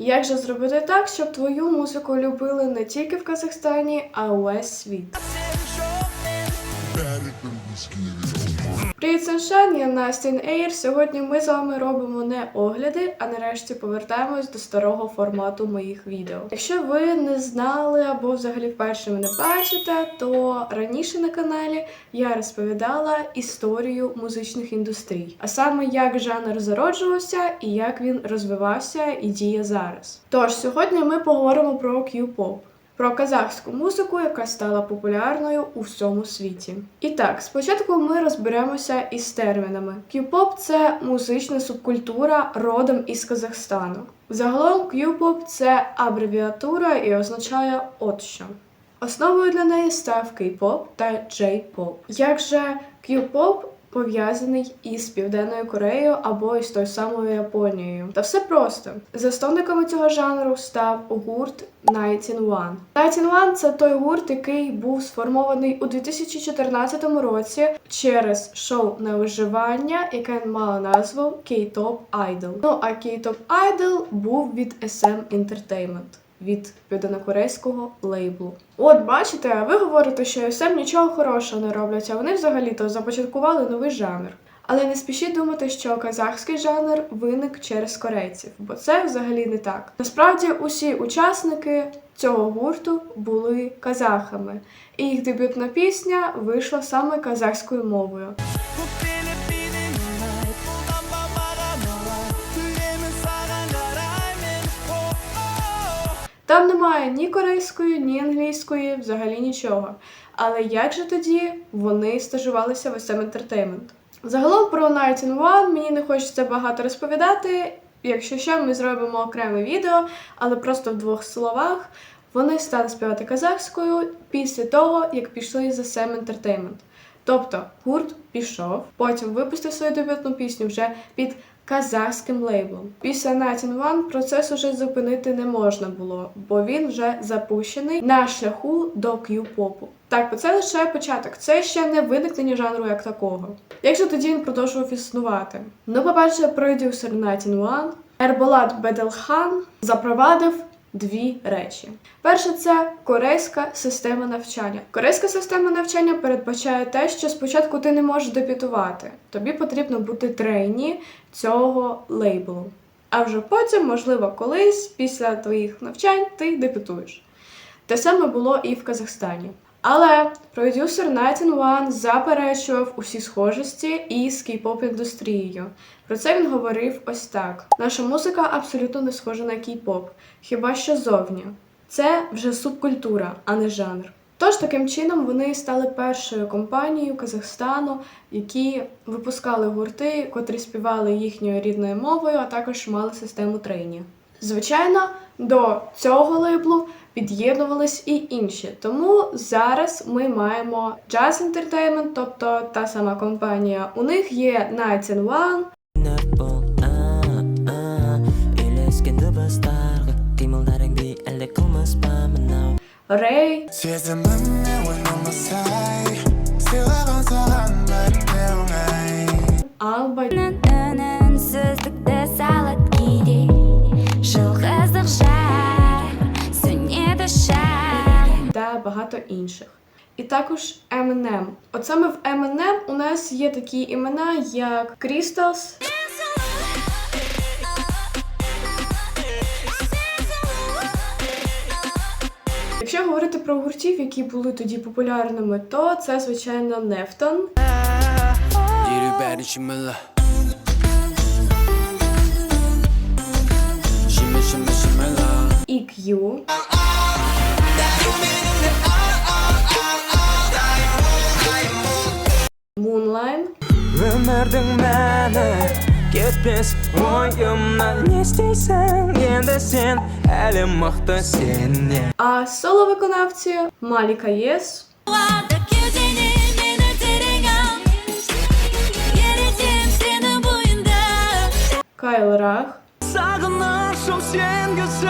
Як же зробити так, щоб твою музику любили не тільки в Казахстані, а увесь світ? Привіт, Саншан, я Настін Ейр. Сьогодні ми з вами робимо не огляди, а нарешті повертаємось до старого формату моїх відео. Якщо ви не знали або взагалі вперше мене бачите, то раніше на каналі я розповідала історію музичних індустрій, а саме як жанр зароджувався і як він розвивався і діє зараз. Тож сьогодні ми поговоримо про Q-pop про казахську музику, яка стала популярною у всьому світі. І так, спочатку ми розберемося із термінами. Q-pop – це музична субкультура родом із Казахстану. Загалом Q-pop – це абревіатура і означає от що. Основою для неї став K-pop та J-pop. Як же Q-pop пов'язаний із Південною Кореєю або із тою самою Японією? Та все просто. Засновниками цього жанру став гурт Night in One. Night in One – це той гурт, який був сформований у 2014 році через шоу на виживання, яке мало назву K-Top Idol. Ну а K-Top Idol був від SM Entertainment. Від південнокорейського лейблу. От бачите, ви говорите, що SM нічого хорошого не роблять, а вони взагалі-то започаткували новий жанр. Але не спішіть думати, що казахський жанр виник через корейців, бо це взагалі не так. Насправді усі учасники цього гурту були казахами, і їх дебютна пісня вийшла саме казахською мовою. Там немає ні корейської, ні англійської, взагалі нічого. Але як же тоді вони стажувалися в SM Entertainment? Загалом про Night in One мені не хочеться багато розповідати. Якщо що, ми зробимо окреме відео, але просто в двох словах вони стали співати казахською після того, як пішли з SM Entertainment. Тобто гурт пішов, потім випустив свою дебютну пісню вже під казахським лейблом. Після Night in One процес уже зупинити не можна було, бо він вже запущений на шляху до кю попу. Так, це лише початок, це ще не виникнення жанру як такого. Як же тоді він продовжував існувати? Ну, по-перше, продюсер Night in One Ерболат Беделхан запровадив дві речі. Перше це корейська система навчання. Корейська система навчання передбачає те, що спочатку ти не можеш дебютувати. Тобі потрібно бути трейні цього лейблу. А вже потім, можливо, колись після твоїх навчань ти дебютуєш. Те саме було і в Казахстані. Але продюсер in One заперечував усі схожості із кей-поп індустрією. Про це він говорив ось так: наша музика абсолютно не схожа на кей-поп, хіба що зовні. Це вже субкультура, а не жанр. Тож таким чином вони стали першою компанією Казахстану, які випускали гурти, котрі співали їхньою рідною мовою, а також мали систему трейні. Звичайно, до цього лейблу під'єднувались і інші. Тому зараз ми маємо Jazz Entertainment, тобто та сама компанія. У них є Nights in One, Nerdball, ah, багато інших. І також Eminem. От саме в Eminem у нас є такі імена, як Crystals, Якщо говорити про гуртів, які були тоді популярними, то це, звичайно, Нефтон, 뒤를 өмірдің мәні. Кетпес ойымнан не істейсің енді сен? Әлі мықты сеннен. А соло виконавці маліка єс Кайл Рах. Сағынышым сенгісіз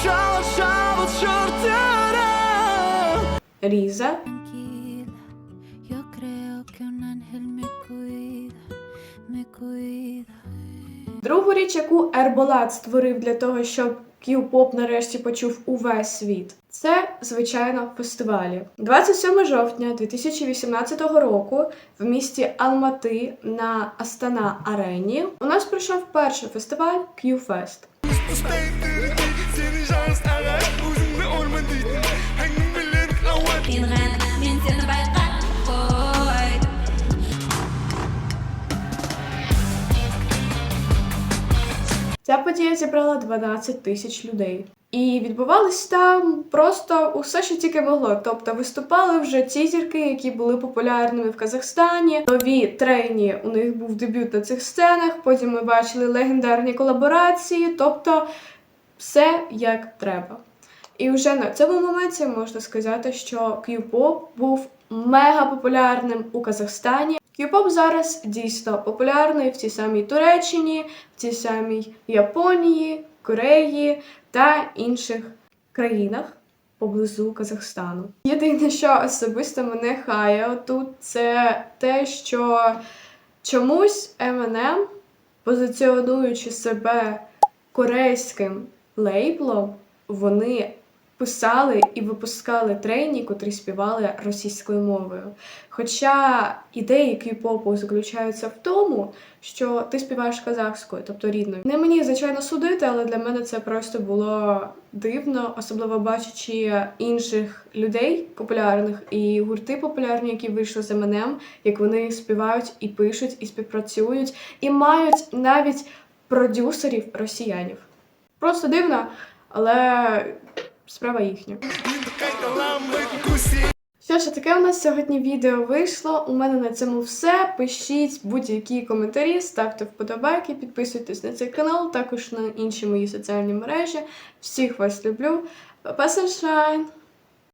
сөз шабыт шыртырым риза Другу річ, яку Ерболат створив для того, щоб Q-поп нарешті почув увесь світ. Це, звичайно, фестивалі. 27 жовтня 2018 року в місті Алмати на Астана Арені у нас пройшов перший фестиваль Q-Fest. Зібрала 12 тисяч людей. І відбувалось там просто усе, що тільки могло. Тобто виступали вже ті зірки, які були популярними в Казахстані. Нові трейні у них був дебют на цих сценах. Потім ми бачили легендарні колаборації, тобто все як треба. І вже на цьому моменті можна сказати, що Q-pop був мега популярним у Казахстані. Q-pop зараз дійсно популярний в цій самій Туреччині, в цій самій Японії, Кореї та інших країнах поблизу Казахстану. Єдине, що особисто мене хає тут, це те, що чомусь Eminem, позиціонуючи себе корейським лейблом, вони писали і випускали трейні, котрі співали російською мовою. Хоча ідеї кей-попу заключаються в тому, що ти співаєш казахською, тобто рідною. Не мені, звичайно, судити, але для мене це просто було дивно, особливо бачачи інших людей популярних і гурти популярні, які вийшли з Eminem, як вони співають і пишуть, і співпрацюють, і мають навіть продюсерів росіянів. Просто дивно, але справа їхня. Що ж, таке у нас сьогодні відео вийшло. У мене на цьому все. Пишіть будь-які коментарі, ставте вподобайки, підписуйтесь на цей канал, також на інші мої соціальні мережі. Всіх вас люблю. Па-па, sunshine!